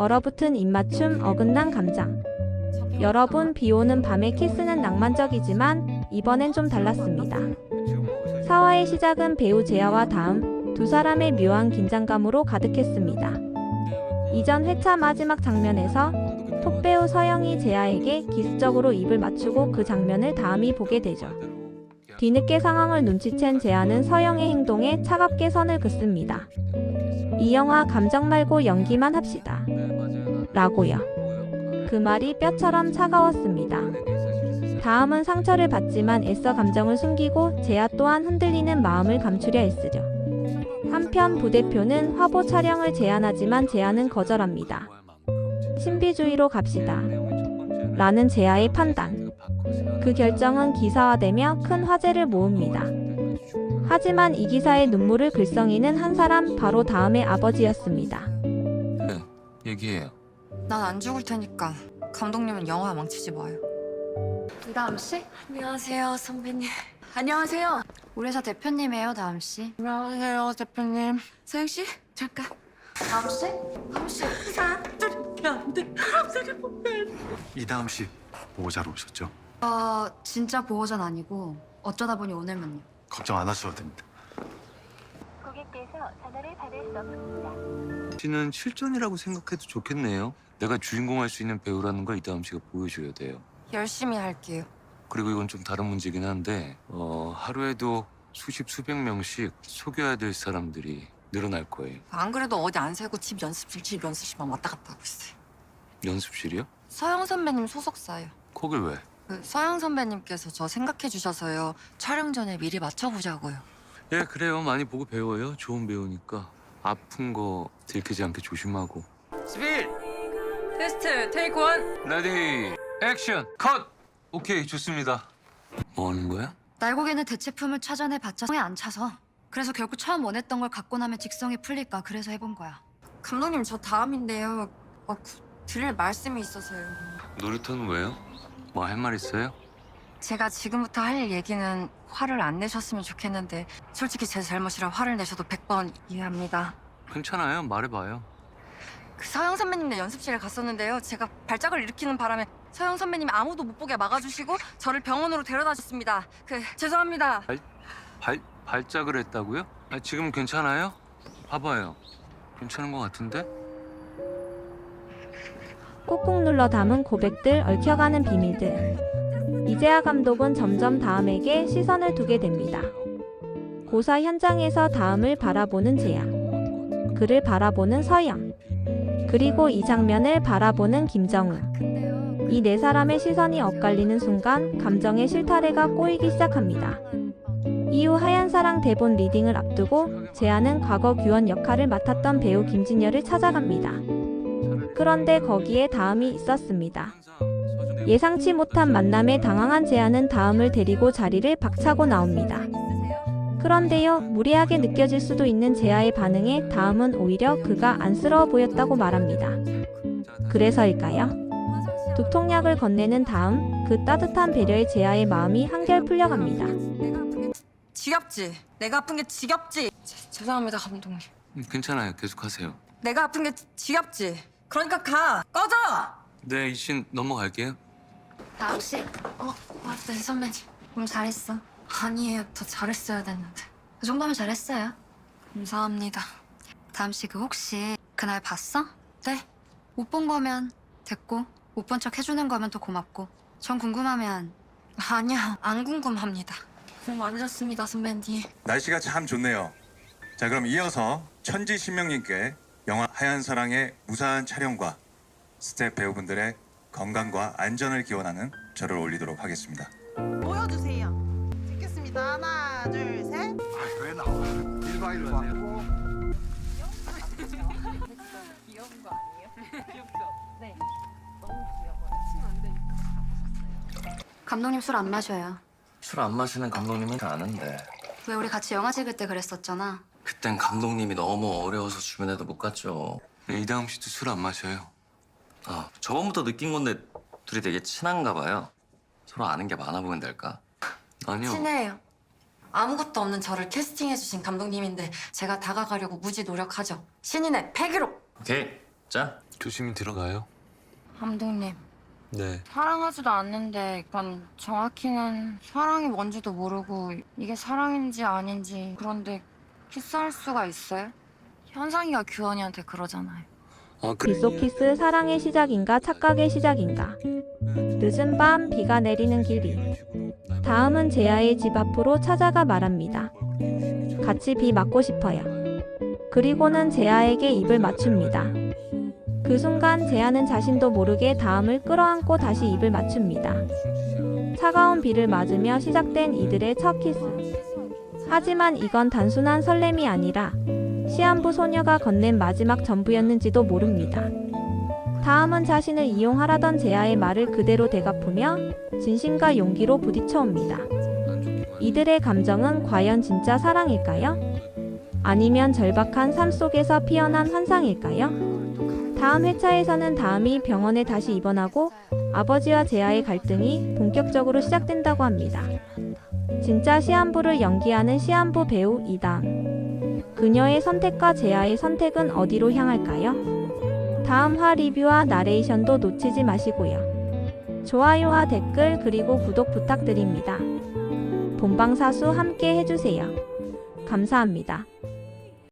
얼어붙은 입맞춤, 어긋난 감정. 여러분, 비 오는 밤에 키스는 낭만적이지만 이번엔 좀 달랐습니다. 사화의 시작은 배우 재하와 다음 두 사람의 묘한 긴장감으로 가득했습니다. 이전 회차 마지막 장면에서 톱배우 서영이 재하에게 기습적으로 입을 맞추고 그 장면을 다음이 보게 되죠. 뒤늦게 상황을 눈치챈 재하는 서영의 행동에 차갑게 선을 긋습니다. 이 영화 감정 말고 연기만 합시다. 라고요. 그 말이 뼈처럼 차가웠습니다. 다음은 상처를 받지만 애써 감정을 숨기고 재하 또한 흔들리는 마음을 감추려 애쓰죠. 한편 부대표는 화보 촬영을 제안하지만 제안은 거절합니다. 신비주의로 갑시다. 라는 재하의 판단. 그 결정은 기사화되며 큰 화제를 모읍니다. 하지만 이 기사의 눈물을 글썽이는 한 사람 바로 다음의 아버지였습니다. 네, 얘기해요. 난 안 죽을 테니까 감독님은 영화 망치지 마요. 이다음 씨? 안녕하세요 선배님. 안녕하세요. 우리 회사 대표님이에요 다음 씨. 안녕하세요, 대표님. 서영 씨, 잠깐. 다음 씨? 다음 씨. 사람들이 안 돼. 사람들이 보면. 이다음 씨 보호자로 오셨죠? 어 진짜 보호자는 아니고 어쩌다 보니 오늘만요. 걱정 안 하셔도 됩니다. 고객께서 전화를 받을 수 없습니다. 씨는 실전이라고 생각해도 좋겠네요. 내가 주인공 할 수 있는 배우라는 걸 이다음 씨가 보여줘야 돼요. 열심히 할게요. 그리고 이건 좀 다른 문제긴 한데 어, 하루에도 수십 수백 명씩 속여야 될 사람들이 늘어날 거예요. 안 그래도 어디 안 살고 집 연습실 집 연습실만 왔다 갔다 하고 있어요. 연습실이요? 서영 선배님 소속사예요. 거길 왜? 그 서영 선배님께서 저 생각해 주셔서요. 촬영 전에 미리 맞춰보자고요. 예 그래요 많이 보고 배워요. 좋은 배우니까 아픈 거 들키지 않게 조심하고. 스필 테스트 테이크 원. 레디 액션 컷. 오케이 좋습니다. 뭐 하는 거야? 날고기는 대체품을 찾아내 봤자 성에 안 차서 그래서 결국 처음 원했던 걸 갖고 나면 직성이 풀릴까 그래서 해본 거야 감독님 저 다음인데요 어, 그, 드릴 말씀이 있어서요 놀이터는 왜요? 뭐 할 말 있어요? 제가 지금부터 할 얘기는 화를 안 내셨으면 좋겠는데 솔직히 제 잘못이라 화를 내셔도 100번 이해합니다 괜찮아요 말해봐요. 그 서영 선배님네 연습실에 갔었는데요 제가 발작을 일으키는 바람에 서영 선배님이 아무도 못 보게 막아주시고 저를 병원으로 데려다 줬습니다 그 죄송합니다 발 발작을 했다고요? 아, 지금 괜찮아요? 봐봐요. 괜찮은 것 같은데? 꾹꾹 눌러 담은 고백들, 얽혀가는 비밀들. 이재하 감독은 점점 다음에게 시선을 두게 됩니다. 고사 현장에서 다음을 바라보는 재하. 그를 바라보는 서영. 그리고 이 장면을 바라보는 김정우. 이네 사람의 시선이 엇갈리는 순간 감정의 실타래가 꼬이기 시작합니다. 이후 하얀 사랑 대본 리딩을 앞두고 재하는 과거 규원 역할을 맡았던 배우 김진열을 찾아갑니다. 그런데 거기에 다음이 있었습니다. 예상치 못한 만남에 당황한 재하는 다음을 데리고 자리를 박차고 나옵니다. 그런데요, 무례하게 느껴질 수도 있는 재하의 반응에 다음은 오히려 그가 안쓰러워 보였다고 말합니다. 그래서일까요? 두통약을 건네는 다음, 그 따뜻한 배려에 재하의 마음이 한결 풀려갑니다. 지겹지? 내가 아픈 게 지겹지? 제- 죄송합니다 감독님 음, 괜찮아요. 계속하세요. 내가 아픈 게 지겹지? 그러니까 가! 꺼져! 네, 이신 넘어갈게요. 다음 씨. 어, 맞네 선배님. 음 잘했어. 아니에요, 더 잘했어야 됐는데. 그 정도면 잘했어요. 감사합니다. 다음 씨 그 혹시 그날 봤어? 네. 못 본 거면 됐고 못 본 척 해주는 거면 또 고맙고. 전 궁금하면 아니야, 안 궁금합니다. 고생 많으셨습니다 선배님. 날씨가 참 좋네요. 자 그럼 이어서 천지 신명님께 영화 하얀 사랑의 무사한 촬영과 스태프 배우분들의 건강과 안전을 기원하는 절을 올리도록 하겠습니다. 보여주세요. 찍겠습니다. 하나, 둘, 셋. 왜 나와? 일바 일바. 감독님 술 안 마셔요. 술 안 마시는 감독님은 잘 아는데 왜 우리 같이 영화 찍을 때 그랬었잖아. 그땐 감독님이 너무 어려워서 주변에도 못 갔죠 네, 이다음 씨도 술 안 마셔요. 아 저번부터 느낀 건데 둘이 되게 친한가 봐요 서로 아는 게 많아 보인달까 아니요. 친해요. 아무것도 없는 저를 캐스팅해주신 감독님인데 제가 다가가려고 무지 노력하죠. 신인의 패기로. 오케이 자 조심히 들어가요. 감독님, 네. 사랑하지도 않는데, 그건 정확히는 사랑이 뭔지도 모르고 이게 사랑인지 아닌지 그런데 키스할 수가 있어요? 현상이가 규원이한테 그러잖아요. 아 그래. 비소키스 사랑의 시작인가 착각의 시작인가 늦은 밤 비가 내리는 길이 다음은 제아의 집 앞으로 찾아가 말합니다. 같이 비 맞고 싶어요. 그리고는 제아에게 입을 맞춥니다. 그 순간 제아는 자신도 모르게 다음을 끌어안고 다시 입을 맞춥니다. 차가운 비를 맞으며 시작된 이들의 첫 키스. 하지만 이건 단순한 설렘이 아니라 시한부 소녀가 건넨 마지막 전부였는지도 모릅니다. 다음은 자신을 이용하라던 제아의 말을 그대로 되갚으며 진심과 용기로 부딪혀옵니다. 이들의 감정은 과연 진짜 사랑일까요? 아니면 절박한 삶 속에서 피어난 환상일까요? 다음 회차에서는 다음이 병원에 다시 입원하고 아버지와 제아의 갈등이 본격적으로 시작된다고 합니다. 진짜 시한부를 연기하는 시한부 배우 이담. 그녀의 선택과 제아의 선택은 어디로 향할까요? 다음 화 리뷰와 나레이션도 놓치지 마시고요. 좋아요와 댓글 그리고 구독 부탁드립니다. 본방사수 함께 해주세요. 감사합니다.